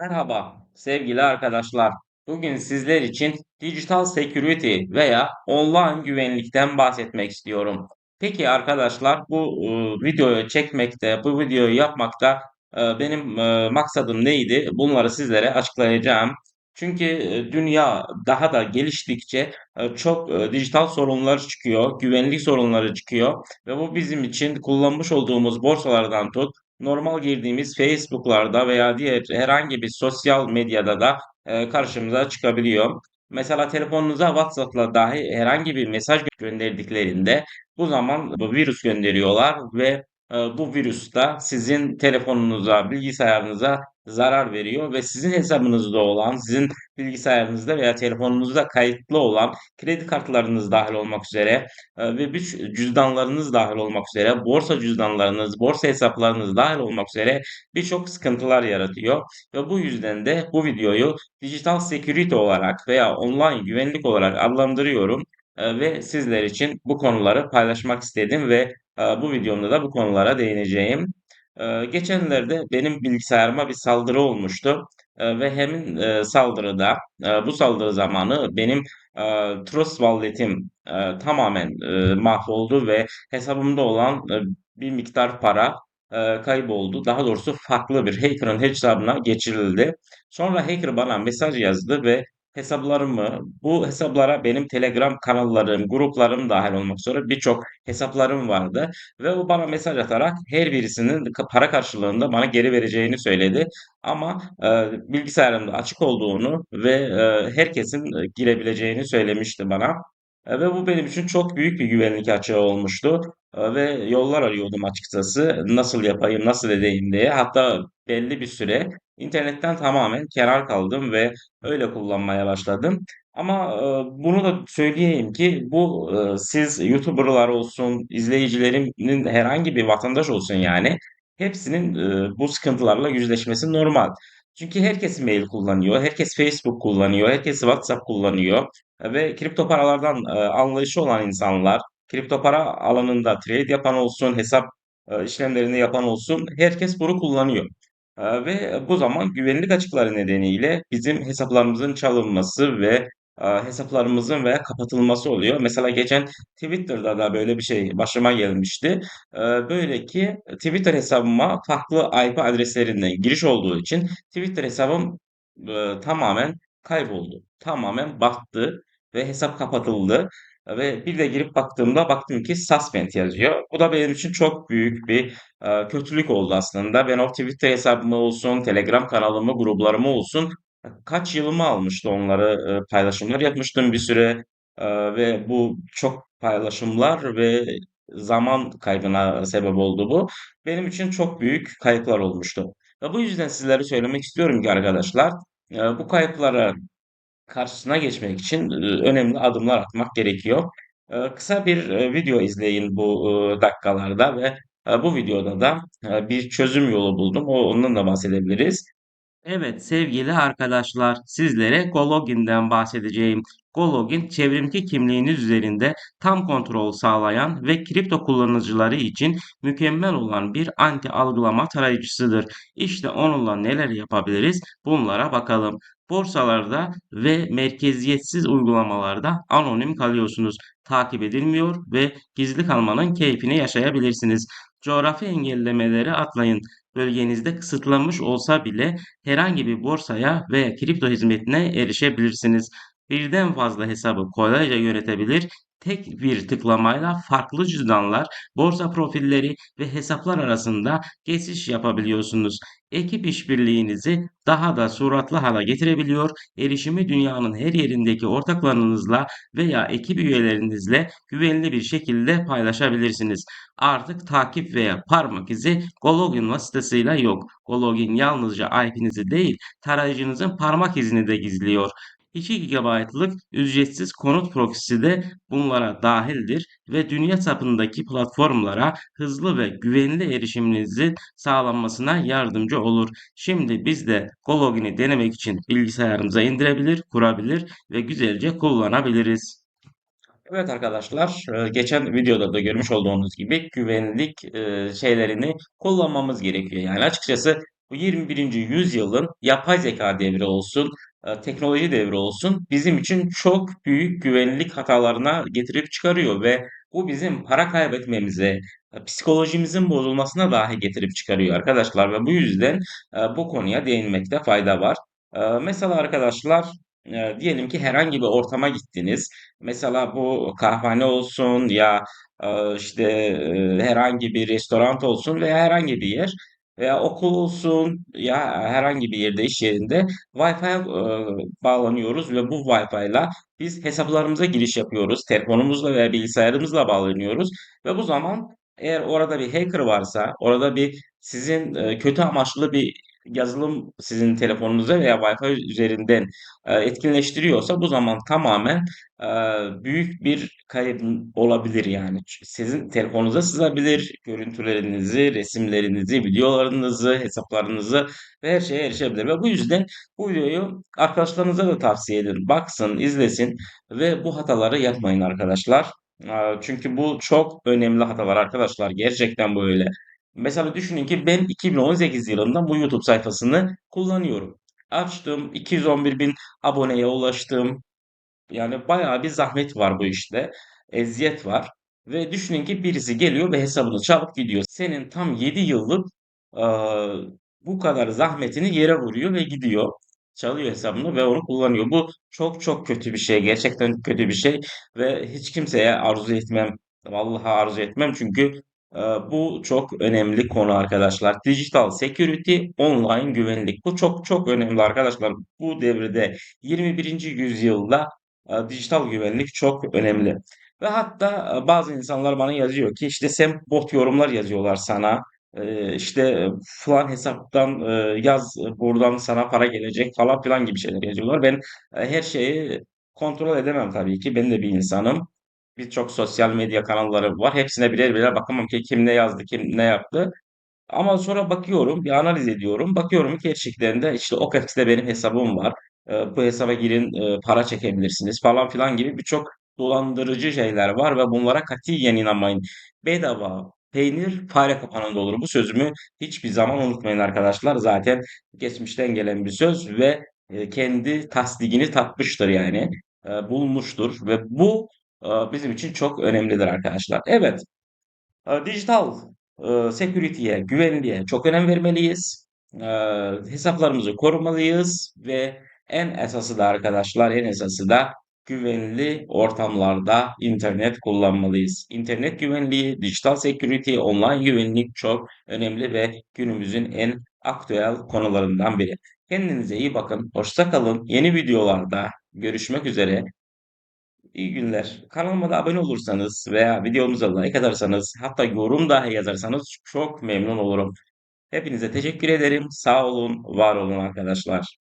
Merhaba sevgili arkadaşlar. Bugün sizler için dijital security veya online güvenlikten bahsetmek istiyorum. Peki arkadaşlar bu e, videoyu çekmekte, bu videoyu yapmakta e, benim e, maksadım neydi? Bunları sizlere açıklayacağım. Çünkü e, dünya daha da geliştikçe e, çok e, dijital sorunlar çıkıyor, güvenlik sorunları çıkıyor ve bu bizim için kullanmış olduğumuz borsalardan tut normal girdiğimiz Facebook'larda veya diğer herhangi bir sosyal medyada da e, karşımıza çıkabiliyor. Mesela telefonunuza WhatsApp'la dahi herhangi bir mesaj gönderdiklerinde bu zaman bu virüs gönderiyorlar ve bu virüs de sizin telefonunuza, bilgisayarınıza zarar veriyor ve sizin hesabınızda olan, sizin bilgisayarınızda veya telefonunuzda kayıtlı olan kredi kartlarınız dahil olmak üzere e, ve bir cüzdanlarınız dahil olmak üzere, borsa cüzdanlarınız, borsa hesaplarınız dahil olmak üzere birçok sıkıntılar yaratıyor. Ve bu yüzden de bu videoyu dijital security olarak veya online güvenlik olarak adlandırıyorum. E, ve sizler için bu konuları paylaşmak istedim ve bu videomda da bu konulara değineceğim. E, geçenlerde benim bilgisayarıma bir saldırı olmuştu. E, ve hemin e, saldırıda e, bu saldırı zamanı benim e, Trust Wallet'im tamamen mahvoldu ve hesabımda olan bir miktar para kayboldu. Daha doğrusu farklı bir hacker'ın hesabına geçirildi. Sonra hacker bana mesaj yazdı ve hesaplarımı, bu hesaplara benim Telegram kanallarım, gruplarım dahil olmak üzere birçok hesaplarım vardı. Ve o bana mesaj atarak her birisinin para karşılığında bana geri vereceğini söyledi. Ama e, bilgisayarımda açık olduğunu ve e, herkesin girebileceğini söylemişti bana. E, ve bu benim için çok büyük bir güvenlik açığı olmuştu. E, ve yollar arıyordum açıkçası. Nasıl yapayım, nasıl edeyim diye. Hatta belli bir süre internetten tamamen kenar kaldım ve öyle kullanmaya başladım. Ama e, bunu da söyleyeyim ki bu e, siz YouTuber'lar olsun, izleyicilerimin herhangi bir vatandaş olsun yani hepsinin e, bu sıkıntılarla yüzleşmesi normal. Çünkü herkes mail kullanıyor, herkes Facebook kullanıyor, herkes WhatsApp kullanıyor ve kripto paralardan e, anlayışı olan insanlar, kripto para alanında trade yapan olsun, hesap e, işlemlerini yapan olsun, herkes bunu kullanıyor. Ve bu zaman güvenlik açıkları nedeniyle bizim hesaplarımızın çalınması ve hesaplarımızın veya kapatılması oluyor. Mesela geçen Twitter'da da böyle bir şey başıma gelmişti. Böyle ki Twitter hesabıma farklı IP adreslerinden giriş olduğu için Twitter hesabım tamamen kayboldu. Tamamen battı ve hesap kapatıldı. Ve bir de girip baktığımda baktım ki suspend yazıyor. Bu da benim için çok büyük bir e, kötülük oldu aslında. Ben o Twitter hesabımı olsun, Telegram kanalımı, gruplarımı olsun kaç yılımı almıştı onları e, paylaşımlar yapmıştım bir süre E, ve bu çok paylaşımlar ve zaman kaybına sebep oldu bu. Benim için çok büyük kayıplar olmuştu. Ve bu yüzden sizlere söylemek istiyorum ki arkadaşlar e, bu kayıplara karşısına geçmek için önemli adımlar atmak gerekiyor. Kısa bir video izleyin bu dakikalarda ve bu videoda da bir çözüm yolu buldum. Ondan da bahsedebiliriz. Evet sevgili arkadaşlar, sizlere Gologin'den bahsedeceğim. Gologin, çevrimki kimliğiniz üzerinde tam kontrol sağlayan ve kripto kullanıcıları için mükemmel olan bir anti algılama tarayıcısıdır. İşte onunla neler yapabiliriz? Bunlara bakalım. Borsalarda ve merkeziyetsiz uygulamalarda anonim kalıyorsunuz. Takip edilmiyor ve gizli kalmanın keyfini yaşayabilirsiniz. Coğrafi engellemeleri atlayın. Bölgenizde kısıtlanmış olsa bile herhangi bir borsaya veya kripto hizmetine erişebilirsiniz. Birden fazla hesabı kolayca yönetebilir, tek bir tıklamayla farklı cüzdanlar, borsa profilleri ve hesaplar arasında geçiş yapabiliyorsunuz. Ekip işbirliğinizi daha da suratlı hale getirebiliyor, erişimi dünyanın her yerindeki ortaklarınızla veya ekip üyelerinizle güvenli bir şekilde paylaşabilirsiniz. Artık takip veya parmak izi Gologin vasıtasıyla yok. Gologin yalnızca IP'nizi değil, tarayıcınızın parmak izini de gizliyor. 2 GB'lık ücretsiz konut proxy'si de bunlara dahildir ve dünya çapındaki platformlara hızlı ve güvenli erişiminizin sağlanmasına yardımcı olur. Şimdi biz de Gologin'i denemek için bilgisayarımıza indirebilir, kurabilir ve güzelce kullanabiliriz. Evet arkadaşlar, e, geçen videoda da görmüş olduğunuz gibi güvenlik e, şeylerini kullanmamız gerekiyor. Yani açıkçası bu 21. yüzyılın yapay zeka devri olsun, teknoloji devri olsun bizim için çok büyük güvenlik hatalarına getirip çıkarıyor ve bu bizim para kaybetmemize, e, psikolojimizin bozulmasına dahi getirip çıkarıyor arkadaşlar ve bu yüzden e, bu konuya değinmekte fayda var. E, mesela arkadaşlar e, diyelim ki herhangi bir ortama gittiniz. Mesela bu kahvehane olsun ya e, işte e, herhangi bir restoran olsun veya herhangi bir yer veya okul olsun ya herhangi bir yerde iş yerinde Wi-Fi'ye bağlanıyoruz ve bu Wi-Fi ile biz hesaplarımıza giriş yapıyoruz. Telefonumuzla veya bilgisayarımızla bağlanıyoruz ve bu zaman eğer orada bir hacker varsa, orada bir sizin kötü amaçlı bir yazılım sizin telefonunuza veya Wi-Fi üzerinden e, etkinleştiriyorsa bu zaman tamamen e, büyük bir kayıp olabilir yani. Sizin telefonunuza sızabilir, görüntülerinizi, resimlerinizi, videolarınızı, hesaplarınızı ve her şeye erişebilir. Ve bu yüzden bu videoyu arkadaşlarınıza da tavsiye edin. Baksın, izlesin ve bu hataları yapmayın arkadaşlar. E, Çünkü bu çok önemli hatalar arkadaşlar. Gerçekten böyle. Mesela düşünün ki ben 2018 yılında bu YouTube sayfasını kullanıyorum. Açtım, 211 bin aboneye ulaştım. Yani bayağı bir zahmet var bu işte. Eziyet var. Ve düşünün ki birisi geliyor ve hesabını çalıp gidiyor. Senin tam 7 yıllık eee, bu kadar zahmetini yere vuruyor ve gidiyor. Çalıyor hesabını ve onu kullanıyor. Bu çok çok kötü bir şey. Gerçekten kötü bir şey. Ve hiç kimseye arzu etmem. Vallahi arzu etmem çünkü bu çok önemli konu arkadaşlar. Digital security, online güvenlik. Bu çok çok önemli arkadaşlar. Bu devirde 21. yüzyılda e, dijital güvenlik çok önemli. Ve hatta e, bazı insanlar bana yazıyor ki işte sen bot yorumlar yazıyorlar sana. E, işte falan hesaptan yaz buradan sana para gelecek falan filan gibi şeyler yazıyorlar. Ben her şeyi kontrol edemem tabii ki. Ben de bir insanım. Birçok sosyal medya kanalları var. Hepsine birer birer bakamam ki kim ne yazdı, kim ne yaptı. Ama sonra bakıyorum, bir analiz ediyorum. Bakıyorum ki gerçekten de işte OKEX'te benim hesabım var. Ee, bu hesaba girin, e, para çekebilirsiniz falan filan gibi birçok dolandırıcı şeyler var ve bunlara katiyen inanmayın. Bedava peynir fare kapanında olur. Bu sözümü hiçbir zaman unutmayın arkadaşlar. Zaten geçmişten gelen bir söz ve e, kendi tasdikini tatmıştır yani. E, bulmuştur ve bu e, bizim için çok önemlidir arkadaşlar. Evet. E, Dijital e, security'ye, güvenliğe çok önem vermeliyiz. E, hesaplarımızı korumalıyız ve en esası da arkadaşlar, en esası da güvenli ortamlarda internet kullanmalıyız. İnternet güvenliği, dijital security, online güvenlik çok önemli ve günümüzün en aktüel konularından biri. Kendinize iyi bakın, hoşça kalın. Yeni videolarda görüşmek üzere. İyi günler. Kanalıma da abone olursanız veya videomuza like atarsanız hatta yorum dahi yazarsanız çok memnun olurum. Hepinize teşekkür ederim. Sağ olun, var olun arkadaşlar.